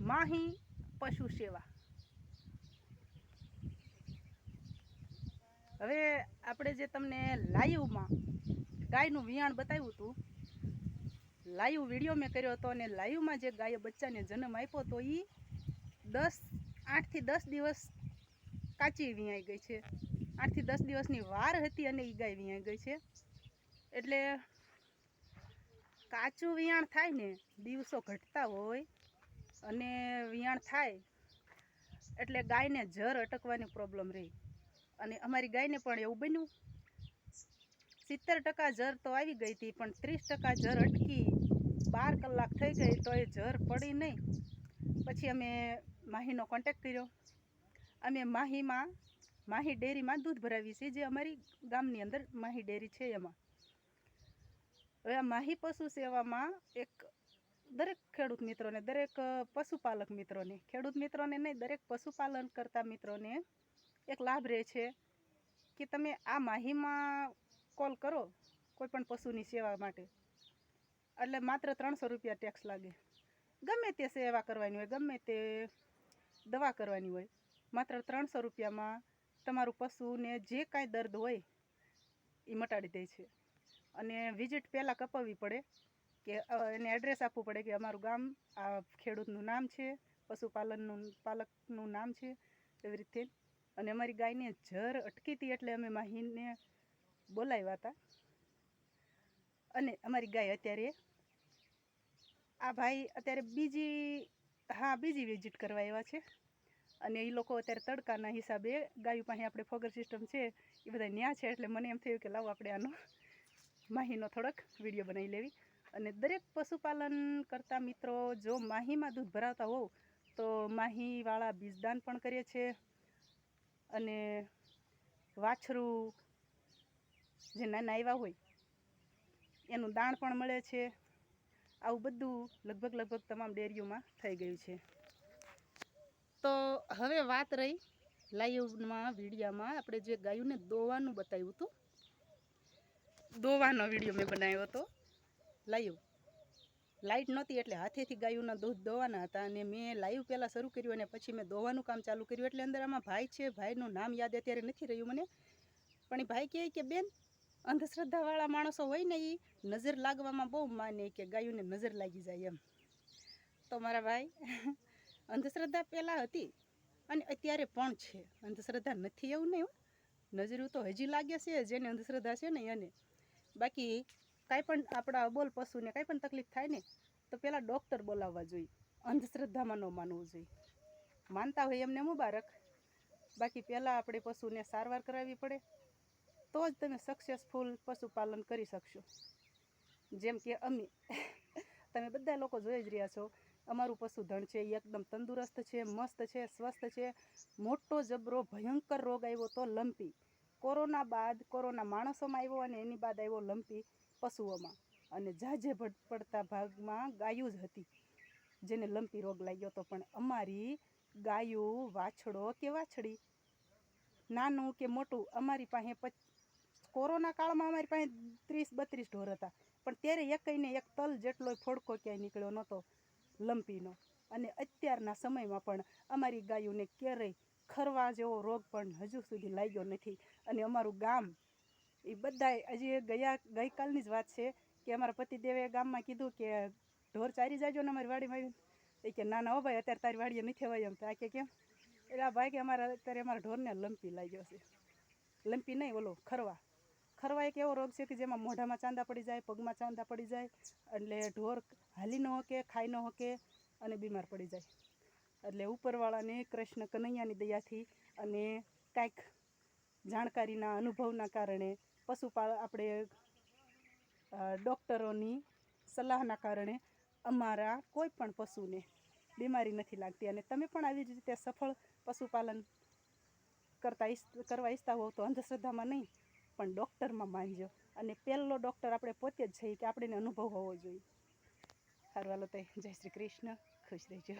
માહી પશુ સેવા. હવે આપણે જે તમને લાઈવમાં ગાયનું વિયાણ બતાવ્યું હતું, લાઈવ વીડિયો મેં કર્યો હતો અને લાઈવમાં જે ગાયે બચ્ચાને જન્મ આપ્યો તો એ દસ, આઠથી દસ દિવસ કાચી વિયાઈ ગઈ છે. આઠથી દસ દિવસની વાર હતી અને એ ગાય વિયાઈ ગઈ છે. એટલે કાચું વિયાણ થાય ને, દિવસો ઘટતા હોય અને વિયાણ થાય એટલે ગાયને જર અટકવાની પ્રોબ્લેમ રહી. અને અમારી ગાયને પણ એવું બન્યું. સિત્તેર ટકા જર તો આવી ગઈ હતી, પણ ત્રીસ ટકા જર અટકી. બાર કલાક થઈ ગઈ તો એ જર પડી નહીં. પછી અમે માહીનો કોન્ટેક કર્યો. અમે માહીમાં, માહી ડેરીમાં દૂધ ભરાવી છે, જે અમારી ગામની અંદર માહી ડેરી છે એમાં. હવે આ માહી પશુ સેવામાં એક દરેક ખેડૂત મિત્રોને, દરેક પશુપાલક મિત્રોને, ખેડૂત મિત્રોને નહીં, દરેક પશુપાલન કરતા મિત્રોને એક લાભ રહે છે કે તમે આ માહીમાં કોલ કરો કોઈ પણ પશુની સેવા માટે. એટલે માત્ર ત્રણસો રૂપિયા ટેક્સ લાગે. ગમે તે સેવા કરવાની હોય, ગમે તે દવા કરવાની હોય, માત્ર ત્રણસો રૂપિયામાં તમારું પશુને જે કાંઈ દર્દ હોય એ મટાડી દે છે. અને વિઝિટ પહેલાં કપાવવી પડે કે એને એડ્રેસ આપવું પડે કે અમારું ગામ, આ ખેડૂતનું નામ છે, પશુપાલનનું, પાલકનું નામ છે, એવી રીતે. અને અમારી ગાયને જર અટકી હતી એટલે અમે માહીને બોલાવ્યા હતા. અને અમારી ગાય અત્યારે, આ ભાઈ અત્યારે બીજી, હા, બીજી વિઝિટ કરવા આવ્યા છે. અને એ લોકો અત્યારે તડકાના હિસાબે ગાયું પાસે આપણે ફોગર સિસ્ટમ છે, એ બધા ન્યા છે એટલે મને એમ થયું કે લાવો આપણે આનો માહીનો થોડોક વીડિયો બનાવી લેવી. અને દરેક પશુપાલન કરતા મિત્રો જો માહીમાં દૂધ ભરાવતા હોવ, તો માહીવાળા બીજદાન પણ કરીએ છીએ અને વાછરું જે નાના આવ્યા હોય, એનું દાણ પણ મળે છે. આવું બધું લગભગ લગભગ તમામ ડેરીઓમાં થઈ ગયું છે. તો હવે વાત રહી લાઈવમાં વિડીયામાં. આપણે જે ગાયોને દોવાનું બતાવ્યું હતું દોવાનો વીડિયો મેં બનાવ્યો હતો. લાઈવ લાઇટ નહોતી એટલે હાથેથી ગાયુંના દૂધ દોવાના હતા અને મેં લાઈવ પહેલાં શરૂ કર્યું અને પછી મેં દોવાનું કામ ચાલુ કર્યું એટલે અંદર આમાં ભાઈ છે, ભાઈનું નામ યાદ અત્યારે નથી રહ્યું મને. પણ એ ભાઈ કહે કે, બેન, અંધશ્રદ્ધાવાળા માણસો હોય ને એ નજર લાગવામાં બહુ માને કે ગાયુંને નજર લાગી જાય એમ. તો મારા ભાઈ, અંધશ્રદ્ધા પહેલાં હતી અને અત્યારે પણ છે. અંધશ્રદ્ધા નથી એવું નહીં. નજરું તો હજી લાગે છે, જેને અંધશ્રદ્ધા છે ને એને. બાકી કાંઈ પણ આપણા અબોલ પશુને કાંઈ પણ તકલીફ થાય ને, તો પહેલાં ડૉક્ટર બોલાવવા જોઈએ. અંધશ્રદ્ધામાં ન માનવું જોઈએ. માનતા હોય એમને મુબારક. બાકી પહેલાં આપણે પશુને સારવાર કરાવવી પડે. તો જ તમે સક્સેસફુલ પશુપાલન કરી શકશો. જેમ કે અમે. તમે બધા લોકો જોઈ જ રહ્યા છો. અમારું પશુધન છે, એ એકદમ તંદુરસ્ત છે, મસ્ત છે, સ્વસ્થ છે. મોટો જબરો ભયંકર રોગ આવ્યો તો લંપી. કોરોના બાદ કોરોના માણસોમાં આવ્યો અને એની બાદ આવ્યો લંપી પશુઓમાં. અને જાજે પડતા ભાગમાં ગાયું જ હતી. જેને લંપી રોગ લાગ્યો હતો પણ અમારી ગાયું વાછડો કે વાછડી? નાનું કે મોટું? અમારી પાસે કોરોના કાળમાં અમારી પાસે ત્રીસ બત્રીસ ઢોર હતા. પણ ત્યારે એકઈને એક તલ જેટલો ફોડકો ક્યાંય નીકળ્યો નહોતો લંપીનો. અને અત્યારના સમયમાં પણ અમારી ગાયોને ક્યારેય ખરવા જેવો રોગ પણ હજુ સુધી લાગ્યો નથી. અને અમારું ગામ એ બધાય હજી ગયા, ગઈકાલની જ વાત છે કે અમારા પતિદેવે ગામમાં કીધું કે ઢોર ચારી જાજો ને અમારી વાડીમાં આવીને. એ કે, ના ના હો ભાઈ, અત્યારે તારી વાડીએ નથી હોય એમ તો કે કેમ? એટલે આ ભાઈ કે અમારા, અત્યારે અમારા ઢોરને લંપી લાગ્યો છે. લંપી નહીં, ઓલો ખરવા. ખરવા એક એવો રોગ છે કે જેમાં મોઢામાં ચાંદા પડી જાય, પગમાં ચાંદા પડી જાય, એટલે ઢોર હાલી ન હોકે, ખાઈ ન હોકે અને બીમાર પડી જાય. એટલે ઉપરવાળાને કૃષ્ણ કનૈયાની દયાથી અને કાંઈક જાણકારીના અનુભવના કારણે પશુપાલ આપણે ડૉક્ટરોની સલાહના કારણે અમારા કોઈ પણ પશુને બીમારી નથી લાગતી. અને તમે પણ આવી જ રીતે સફળ પશુપાલન કરતા કરવા ઈચ્છતા હોવ તો અંધશ્રદ્ધામાં નહીં, પણ ડૉક્ટરમાં માનજો અને પહેલો ડૉક્ટર આપણે પોતે જ છે કે આપણે અનુભવ હોવો જોઈએ. સારું હાલો તો જય શ્રી કૃષ્ણ. ખુશ રહેજો.